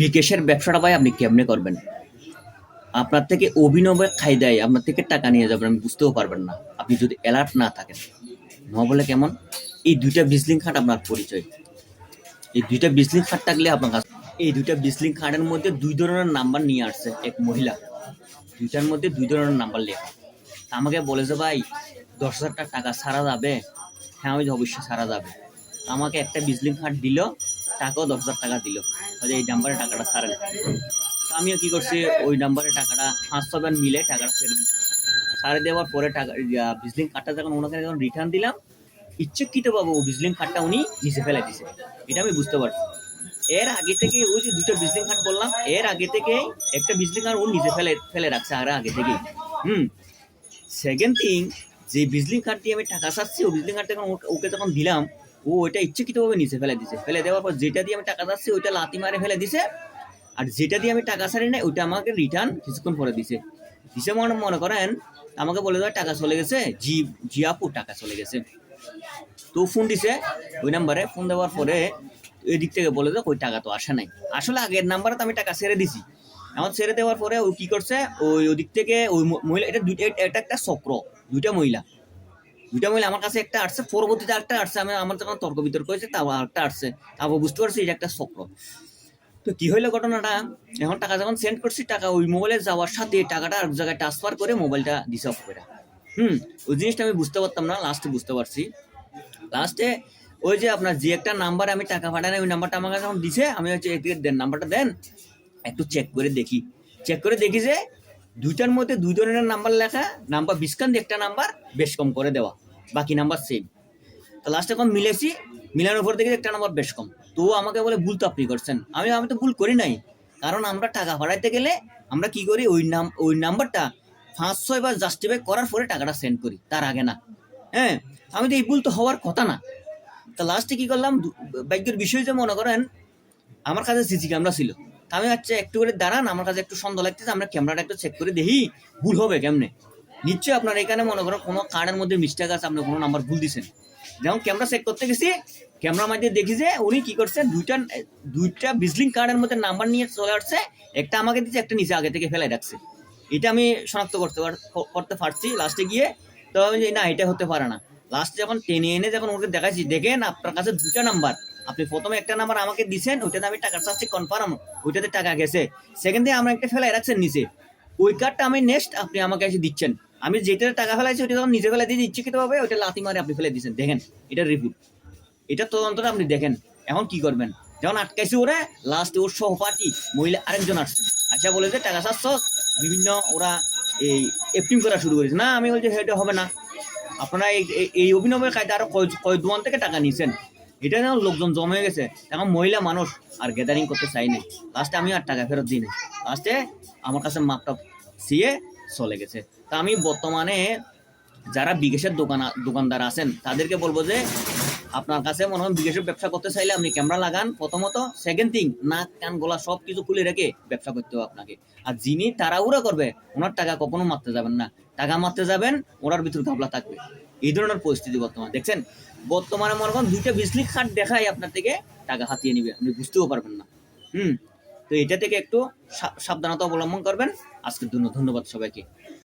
বিকেশের ব্যবসাটা ভাই আপনি কেমনে করবেন? আপনার থেকে অভিনবে খাই দেয় আপনার থেকে টাকা নিয়ে যাবেন, আপনি বুঝতেও পারবেন না। আপনি যদি অ্যালার্ট না থাকেন ন বলে কেমন? এই দুইটা বিজলিং খাট আপনার পরিচয়। এই দুইটা বিজলিং খাট থাকলে আপনার কাছে এই দুইটা বিজলিং খাটের মধ্যে দুই ধরনের নাম্বার নিয়ে আসছে এক মহিলা। দুইটার মধ্যে দুই ধরনের নাম্বার লেখা। আমাকে বলেছে, ভাই, দশ হাজার টাকা সারা যাবে? হ্যাঁ আমি অবশ্যই সারা যাবে। আমাকে একটা বিজলিং খাট দিল টাকাও দশ হাজার টাকা দিল। বলে এই নাম্বারে টাকাটা সারেন তো আমিও কি করছি, ওই নাম্বারে টাকাটা পাঁচ ছবার মিলে টাকাটা ছেড়ে দিচ্ছি সারে দেওয়ার পরে টাকা বিজলিং কার্ডটা যখন ওনাকে যখন রিটার্ন দিলাম, ইচ্ছাকৃত পাবো বিজলিং কার্ডটা উনি নিচে ফেলে দিছে। এটা আমি বুঝতে পারছি। এর আগে থেকে ওই যে দুটো বিজলিং কার্ড বললাম, এর আগে থেকে একটা বিজলিং কার্ড ও নিজে ফেলে ফেলে রাখছে আর আগে থেকেই। হুম। সেকেন্ড থিং যে বিজলিং কার্ড দিয়ে আমি টাকা সারছি ও বিজলিং কার্ডটা ওকে যখন দিলাম ও ওইটা ইচ্ছাকৃতভাবে নিচে ফেলে দিছে। ফেলে দেওয়ার পর যেটা দিয়ে আমি টাকা চাচ্ছি, ওইটা লাতি মারে ফেলে দিছে। আর যেটা দিয়ে আমি টাকা ছাড়ি নাই, ওইটা আমাকে রিটার্ন কিছুক্ষণ পরে দিছে। দিছে মনে মনে করেন, আমাকে বলে দেওয়া টাকা চলে গেছে। জি জি আপু, টাকা চলে গেছে। তো ফোন দিছে, ওই নাম্বারে ফোন দেওয়ার পরে ওই দিক থেকে বলে দেয় ওই টাকা তো আসে নাই। আসলে আগের নাম্বারে তো আমি টাকা ছেড়ে দিছি। আমার ছেড়ে দেওয়ার পরে ও কি করছে, ওই ওদিক থেকে ওই মহিলা, এটা দুইটা এটা একটা চক্র, দুইটা মহিলা। দুইটা মহিলা আমার কাছে একটা আসছে, পরবর্তীতে একটা আসছে, আমি আমার যখন তর্ক বিতর্ক হয়েছে, তাও একটা আসছে। তারপর বুঝতে পারছি এটা একটা চক্র তো কি হইল ঘটনাটা? এখন টাকা যখন সেন্ড করছি, টাকা ওই মোবাইলে যাওয়ার সাথে টাকাটা আর জায়গায় ট্রান্সফার করে মোবাইলটা দিছে অফ করে হুম, ওই জিনিসটা আমি বুঝতে পারতাম না লাস্টে বুঝতে পারছি। লাস্টে ওই যে আপনার যে একটা নাম্বার আমি টাকা পাঠাই ওই নাম্বারটা আমার কাছে যখন দিছে, আমি হচ্ছে নাম্বারটা দেন একটু চেক করে দেখি। চেক করে দেখি যে দুইটার মধ্যে দুই ধরনের নাম্বার লেখা, নাম্বার বিস্কান একটা নাম্বার, বেশ কম করে দেওয়া। বাকি নাম্বার সেম তো লাস্টে এখন মিলেছি মিলানোর পর দেখি একটা নাম্বার বেশ কম। তো আমাকে বলে, ভুল তো আপনি করছেন। আমি আমি তো ভুল করি নাই। কারণ আমরা টাকা পাঠাইতে গেলে আমরা কি করি? ওই নাম, ওই নাম্বারটা পাঁচ ছয় বার জাস্টিফাই করার পরে টাকাটা সেন্ড করি, তার আগে না। হ্যাঁ আমি তো এই ভুল তো হওয়ার কথা না। তা লাস্টে কি করলাম? ভাগ্যের বিষয় যে মনে করেন, আমার কাছে সিসি ক্যামেরা ছিল। আমি হচ্ছে একটু করে দাঁড়ান, আমার কাছে একটু সন্দেহ লাগতেছে, আমরা ক্যামেরাটা একটু চেক করে দেখি, ভুল হবে কেমনে? নিশ্চয়ই আপনার এখানে মনে করেন কোনো কার্ডের মধ্যে মিস্টেক আছে, আপনি কোনো নাম্বার ভুল দিছেন। যেমন ক্যামেরা চেক করতে গেছি ক্যামেরার মধ্যে দেখি যে উনি কি করছে, দুইটা দুইটা বিজলিং কার্ডের মধ্যে নাম্বার নিয়ে চলে আসছে, একটা আমাকে দিচ্ছে একটা নিচে আগে থেকে ফেলে রাখছে। এটা আমি শনাক্ত করতে করতে পারছি লাস্টে গিয়ে, তো না, এটা হতে পারে না। লাস্টে যখন টেনে এনে যখন ওকে দেখাচ্ছি দেখেন আপনার কাছে দুটা নাম্বার আপনি প্রথমে একটা নাম্বার আমাকে দিচ্ছেন ওইটাতে আমি টাকা চাচ্ছি কনফার্ম ওইটাতে টাকা গেছে। সেকেন্ড দিয়ে আমরা একটা ফেলে রাখছেন নিচে। ওই কার্ডটা আমি নেক্সট আপনি আমাকে এসে দিচ্ছেন। আমি যেটাতে টাকা ফেলাইছি, ওইটা যখন নিজে ফেলে দিয়ে হবে ওইটা লাথি মারে আপনি ফেলে দিচ্ছেন দেখেন, এটা রিপোর্ট এটা তদন্তটা আপনি দেখেন, এখন কি করবেন? যখন আটকাইছে ওরা লাস্টে ওর সহপাঠী, মহিলা আরেকজন আসছে। আচ্ছা বলে যে, টাকা চাচ্ছ? বিভিন্ন ওরা এই এফটিং করা শুরু করেছে। না, আমি বলছি, সেটা হবে না। আপনারা এই অভিনবের কায়দা আরও কয় দোকান থেকে টাকা নিয়েছেন। এটা যেন লোকজন জমে গেছে, এখন মহিলা মানুষ আর গ্যাদারিং করতে চাই নাই। লাস্টে আমি আর টাকা ফেরত দিই নাই লাস্টে আমার কাছে মাপটা সিয়ে চলে গেছে। তা আমি বর্তমানে যারা বিদেশের দোকান, দোকানদার আছেন, তাদেরকে বলব যে আপনার কাছে মনে হয় বিদেশের ব্যবসা করতে চাইলে আপনি ক্যামেরা লাগান। প্রথমত সেকেন্ড থিং নাক, কান, গলা সব কিছু খুলে রেখে ব্যবসা করতে হবে আপনাকে। আর যিনি তাড়াহুড়া করবে, ওনার টাকা কখনো মারতে যাবেন না। টাকা মারতে যাবেন, ওনার ভিতর গাবলা থাকবে। এই ধরনের পরিস্থিতি বর্তমানে। দেখছেন, বর্তমানে মনে করেন দুইটা বিজলি খাট দেখাই আপনার থেকে টাকা হাতিয়ে নিবে, আপনি বুঝতেও পারবেন না। হুম? তো এটা থেকে একটু সাবধানতা অবলম্বন করবেন। আজকের জন্য ধন্যবাদ সবাইকে।